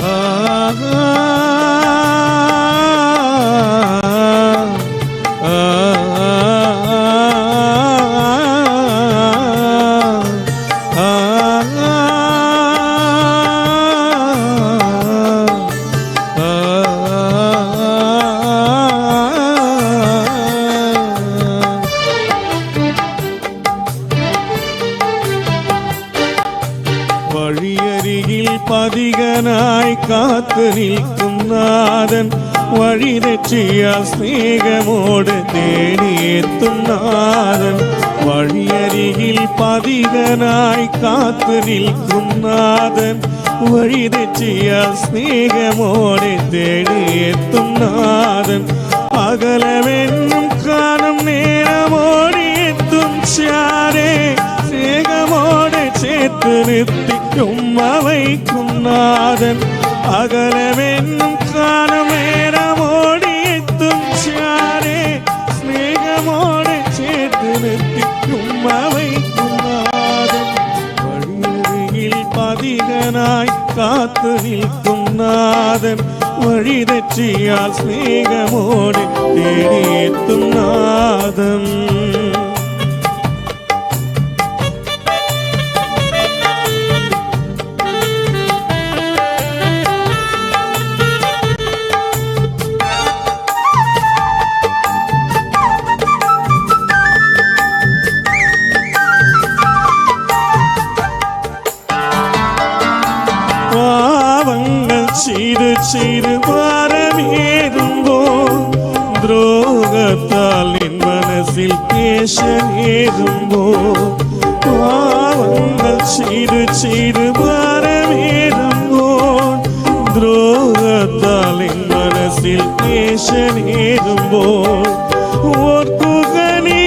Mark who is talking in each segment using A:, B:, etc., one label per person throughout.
A: 啊 പതികനായി കാത്തു നിൽക്കുന്ന നാഥൻ. വഴി തെറ്റിയ സ്നേഹമോട് തേടിയെത്തുന്നാഥൻ വഴിയരികിൽ പതികനായി കാത്തു നിൽക്കുന്ന നാഥൻ. വഴി തെറ്റിയ സ്നേഹമോടെ തേടിയെത്തും சேர்த்து நிறுத்தி உம்மவை குன்னாதன் அகலமென்னும் காணமேரமோடியத்தும் சாரே. ஸ்நேகமோடு சேர்த்து நிறுத்தி உம்மவை குன்னாதன் வழியில் பதிகனாய் காத்து நிற்கும் நாதன். வழிதற்றியால் ஸ்நேகமோடு தேடியேத்தும் நாதம் பாவங்கள் சிறு சிறு பாரமேறும்போ துரோகத்தால் என் மனசில் பேச நேரும்போ பாவங்கள் சிறு சிறு பாரமேறும்போ துரோகத்தால் என் மனசில் பேச நேரும்போ ஒப்புகனே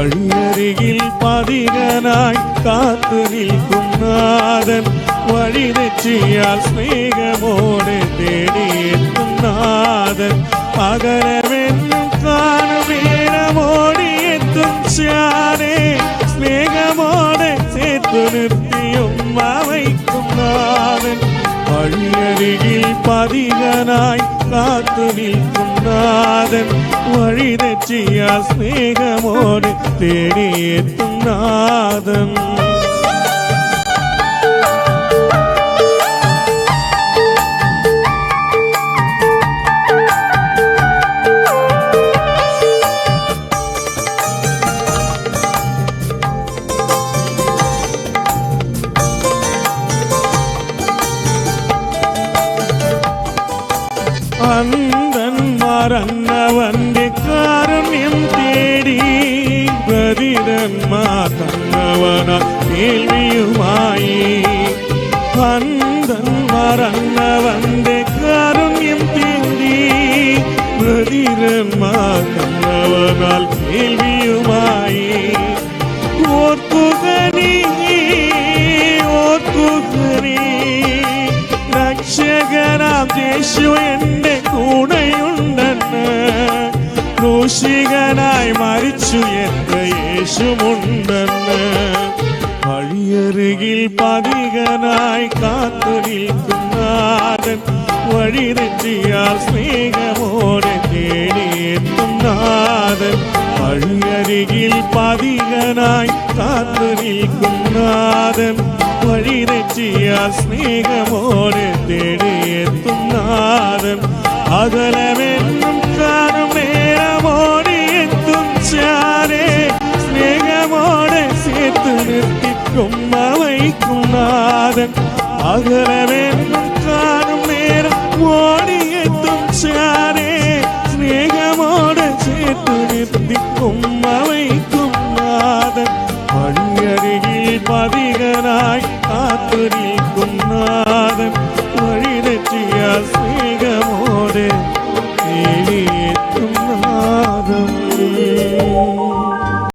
A: വഴിയരികിൽ പതികനായി കാത്തു നിൽക്കും നാഥൻ. വഴി തെച്ചിയാൽ സ്നേഹമോടെ തേടിയെത്തും നാഥൻ. പകരമെന്നും കാണുമേരമോടിയെത്തും ചാരേ സ്നേഹമോടെ ചേർത്തു നിർത്തിയും അവയ്ക്കും വഴിയരികിൽ പതികനായി കാത്തു നിൽക്കും നാഥൻ വഴി തെറ്റിയാൽ സ്നേഹമോടെ തേടിയെത്തും നാഥൻ അന്തന്മാരങ്ങവന്റെ കാരുണ്യം തേടി പ്രതിരന്മാർ തന്നവന കേൾവിയുമായി. അന്തന്മാരങ്ങവന്റെ കാരുണ്യം തേടി പ്രതിരന്മാർ തന്നവനാൽ കേൾവിയുമായി. ഓർക്കുക നീ ഓർക്കുക നീ രക്ഷകനാം യേശു എന്റെ ക്രൂശികനായി മരിച്ചു എത്ര യേശുമുണ്ടെന്ന് വഴിയരികിൽ പതികനായി കാത്തു നിൽക്കുന്നാരൻ വഴി തെറ്റിയാൽ സ്നേഹമോടെ തേടിയെത്തുന്നാരൻ വഴിയരികിൽ പതികനായി കാത്തു നിൽക്കുന്നാരൻ വഴി തെറ്റിയാൽ സ്നേഹമോടെ തേടിയെത്തും നാഥൻ நிற்கும் அவைக்கும் நாதன். அகல வேண்டும் காணும் நேரம் ஓடியத்தும் சாரே. ஸ்நேகமோட சேர்த்து நிற்கும்